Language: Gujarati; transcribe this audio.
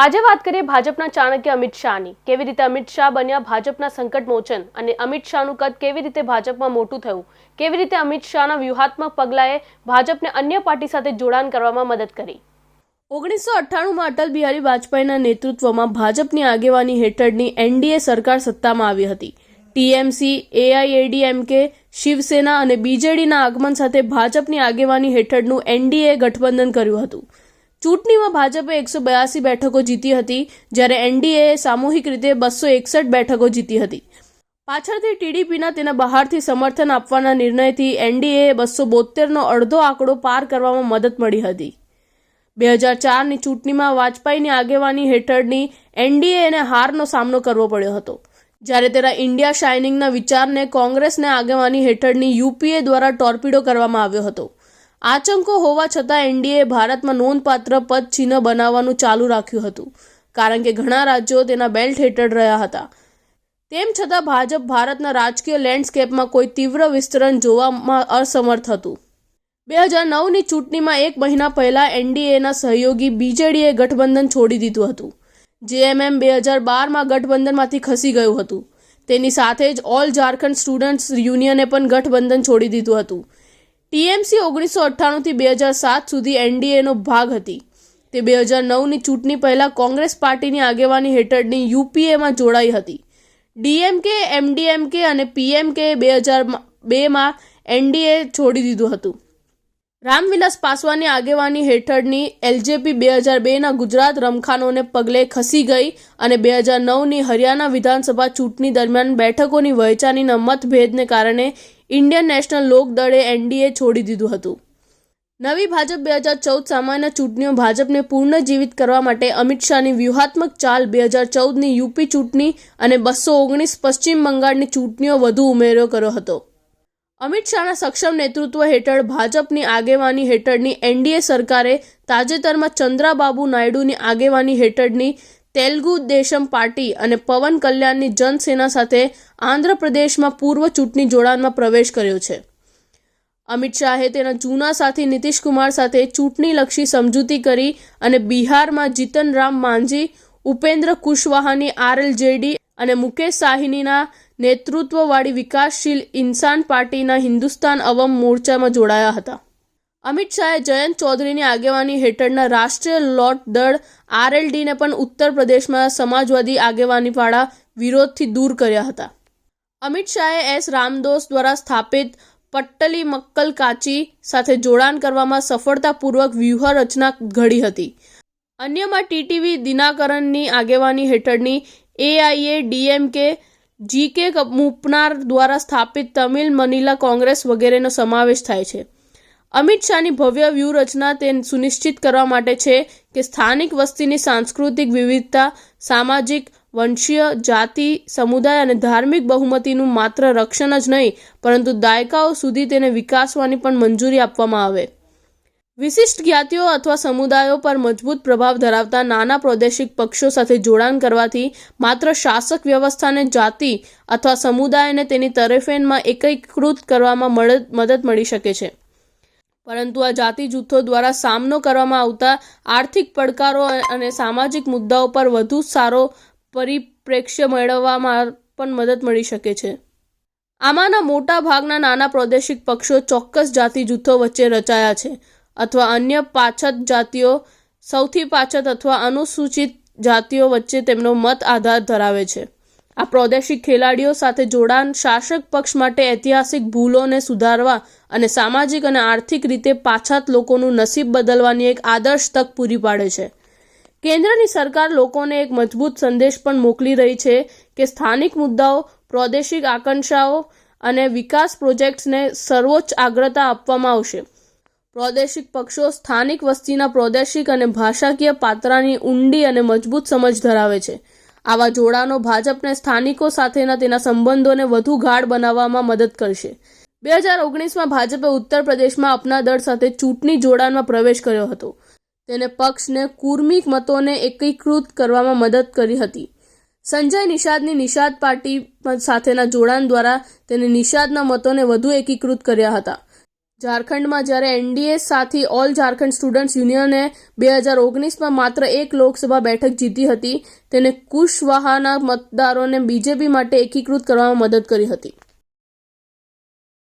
આજે વાત કરીએ ભાજપના ચાણક્ય અમિત શાહની. કેવી રીતે અમિત શાહ બન્યા ભાજપના સંકટ મોચન અને અમિત શાહનું કદ કેવી રીતે ભાજપમાં મોટું થયું? કેવી રીતે અમિત શાહના વ્યૂહાત્મક પગલાંએ ભાજપને અન્ય પાર્ટી સાથે જોડાણ કરવામાં મદદ કરી? ઓગણીસો અઠ્ઠાણુંમાં અટલ બિહારી વાજપેયીના નેતૃત્વમાં ભાજપની આગેવાની હેઠળની એનડીએ સરકાર સત્તામાં આવી હતી. ટીએમસી એઆઈએડીએમકે શિવસેના અને બીજેડીના આગમન સાથે ભાજપની આગેવાની હેઠળનું એનડીએ ગઠબંધન કર્યું હતું. ચૂંટણીમાં ભાજપે એકસો બ્યાસી બેઠકો જીતી હતી, જ્યારે એનડીએ સામૂહિક રીતે બસો એકસઠ બેઠકો જીતી હતી. પાછળથી ટીડીપીના તેના બહારથી સમર્થન આપવાના નિર્ણયથી એનડીએ બસો બોતેરનો અડધો આંકડો પાર કરવામાં મદદ મળી હતી. બે હજાર ચારની ચૂંટણીમાં વાજપેયીની આગેવાની હેઠળની એનડીએને હારનો સામનો કરવો પડ્યો હતો. જ્યારે તેના ઇન્ડિયા શાઇનિંગના વિચારને કોંગ્રેસને આગેવાની હેઠળની યુપીએ દ્વારા ટોર્પીડો કરવામાં આવ્યો હતો. આચંકો હોવા છતાં એનડીએ ભારતમાં નોંધપાત્ર પદ ચિહ્ન બનાવવાનું ચાલુ રાખ્યું હતું, કારણ કે ઘણા રાજ્યો તેના બેલ્ટ હેઠળ રહ્યા હતા. તેમ છતાં ભાજપ ભારતના રાજકીય લેન્ડસ્કેપમાં કોઈ તીવ્ર વિસ્તરણ જોવામાં અસમર્થ હતું. બે હજાર નવની ચૂંટણીમાં એક મહિના પહેલાં એનડીએના સહયોગી બીજેડીએ ગઠબંધન છોડી દીધું હતું. જેએમએમ બે હજાર બારમાં ગઠબંધનમાંથી ખસી ગયું હતું. તેની સાથે જ ઓલ ઝારખંડ સ્ટુડન્ટ્સ યુનિયને પણ ગઠબંધન છોડી દીધું હતું. ટીએમસી ઓગણીસો અઠ્ઠાણુંથી બે હજાર સાત સુધી એનડીએનો ભાગ હતી. તે બે હજાર નવની ચૂંટણી પહેલાં કોંગ્રેસ પાર્ટીની આગેવાની હેઠળની યુપીએમાં જોડાઈ હતી. ડીએમકે, એમડીએમકે અને પીએમકે બે હજાર બેમાં એનડીએ છોડી દીધું હતું. રામવિલાસ પાસવાની આગેવાની હેઠળની એલજેપી બે હજાર બેના ગુજરાત રમખાનોને પગલે ખસી ગઈ અને બે હજાર નવની હરિયાણા વિધાનસભા ચૂંટણી દરમિયાન બેઠકોની વહેંચાણીના મતભેદને કારણે ઇન્ડિયન નેશનલ લોકદળે એનડીએ છોડી દીધું હતું. નવી ભાજપ બે હજાર ચૌદ સામાન્ય ચૂંટણીઓ ભાજપને પુનર્જીવિત કરવા માટે અમિત શાહની વ્યૂહાત્મક ચાલ બે હજાર ચૌદની યુપી ચૂંટણી અને બસો ઓગણીસ પશ્ચિમ બંગાળની ચૂંટણીઓ વધુ ઉમેરો કર્યો હતો. અમિત શાહના સક્ષમ નેતૃત્વ હેઠળ ભાજપની આગેવાની હેઠળની એનડીએ સરકારે તાજેતરમાં ચંદ્રાબાબુ નાયડુની આગેવાની હેઠળની તેલુગુ દેશમ પાર્ટી અને પવન કલ્યાણની જનસેના સાથે આંધ્રપ્રદેશમાં પૂર્વ ચૂંટણી જોડાણમાં પ્રવેશ કર્યો છે. અમિત શાહે તેના જૂના સાથી નીતિશકુમાર સાથે ચૂંટણીલક્ષી સમજૂતી કરી અને બિહારમાં જીતનરામ માંઝી, ઉપેન્દ્ર કુશવાહાની આરએલજેડી અને મુકેશ સાહિનીના નેતૃત્વવાળી વિકાસશીલ ઇન્સાન પાર્ટીના હિન્દુસ્તાન અવમ મોરચામાં જોડાયા હતા. અમિત શાહે જયંત ચૌધરીની આગેવાની હેઠળના રાષ્ટ્રીય લોટ દળ આરએલડીને પણ ઉત્તર પ્રદેશમાં સમાજવાદી આગેવાનીવાળા વિરોધથી દૂર કર્યા હતા. અમિત શાહે એસ. રામદોસ દ્વારા સ્થાપિત પટ્ટલી મક્કલ કાચી સાથે જોડાણ કરવામાં સફળતાપૂર્વક વ્યૂહરચના ઘડી હતી. અન્યમાં ટીટીવી દિનાકરણની આગેવાની હેઠળની એઆઈએ ડીએમકે, જીકે મુપનાર દ્વારા સ્થાપિત તમિલ મનીલા કોંગ્રેસ વગેરેનો સમાવેશ થાય છે. અમિત શાહની ભવ્ય વ્યૂહરચના તે સુનિશ્ચિત કરવા માટે છે કે સ્થાનિક વસ્તીની સાંસ્કૃતિક વિવિધતા, સામાજિક, વંશીય, જાતિ, સમુદાય અને ધાર્મિક બહુમતીનું માત્ર રક્ષણ જ નહીં, પરંતુ દાયકાઓ સુધી તેને વિકાસવાની પણ મંજૂરી આપવામાં આવે. વિશિષ્ટ જ્ઞાતિઓ અથવા સમુદાયો પર મજબૂત પ્રભાવ ધરાવતા નાના પ્રાદેશિક પક્ષો સાથે જોડાણ કરવાથી માત્ર શાસક વ્યવસ્થાને જાતિ અથવા સમુદાયને તેની તરફેણમાં એકીકૃત કરવામાં મદદ મળી શકે છે. પરંતુ આ જાતિ જૂથો દ્વારા સામનો કરવામાં આવતા આર્થિક પડકારો અને સામાજિક મુદ્દાઓ પર વધુ સારો પરિપ્રેક્ષ્ય મેળવવામાં પણ મદદ મળી શકે છે. આમાંના મોટા ભાગના નાના પ્રાદેશિક પક્ષો ચોક્કસ જાતિ જૂથો વચ્ચે રચાયા છે અથવા અન્ય પાછત જાતિઓ, સૌથી પાછત અથવા અનુસૂચિત જાતિઓ વચ્ચે તેમનો મત આધાર ધરાવે છે. આ પ્રાદેશિક ખેલાડીઓ સાથે જોડાણ શાસક પક્ષ માટે ઐતિહાસિક ભૂલોને સુધારવા અને સામાજિક અને આર્થિક રીતે પાછાત લોકોનું નસીબ બદલવાની એક આદર્શ તક પૂરી પાડે છે. કેન્દ્રની સરકાર લોકોને એક મજબૂત સંદેશ પણ મોકલી રહી છે કે સ્થાનિક મુદ્દાઓ, પ્રાદેશિક આકાંક્ષાઓ અને વિકાસ પ્રોજેક્ટ્સને સર્વોચ્ચ અગ્રતા આપવામાં આવશે. પ્રાદેશિક પક્ષો સ્થાનિક વસ્તીના પ્રાદેશિક અને ભાષાકીય પાત્રાની ઊંડી અને મજબૂત સમજ ધરાવે છે. આવા જોડાણો ભાજપને સ્થાનિકો સાથેના તેના સંબંધોને વધુ ગાઢ બનાવવામાં મદદ કરશે. બે હજાર ઓગણીસમાં ભાજપે ઉત્તર પ્રદેશમાં અપના દળ સાથે ચૂંટણી જોડાણમાં પ્રવેશ કર્યો હતો. તેને પક્ષને કુર્મિક મતોને એકીકૃત કરવામાં મદદ કરી હતી. સંજય નિષાદની નિષાદ પાર્ટી સાથેના જોડાણ દ્વારા તેને નિષાદના મતોને વધુ એકીકૃત કર્યા હતા. ઝારખંડમાં જ્યારે એનડીએ સાથી ઓલ ઝારખંડ સ્ટુડન્ટ્સ યુનિયને બે હજાર ઓગણીસમાં માત્ર એક લોકસભા બેઠક જીતી હતી, તેને કુશવાહાના મતદારોને બીજેપી માટે એકીકૃત કરવામાં મદદ કરી હતી.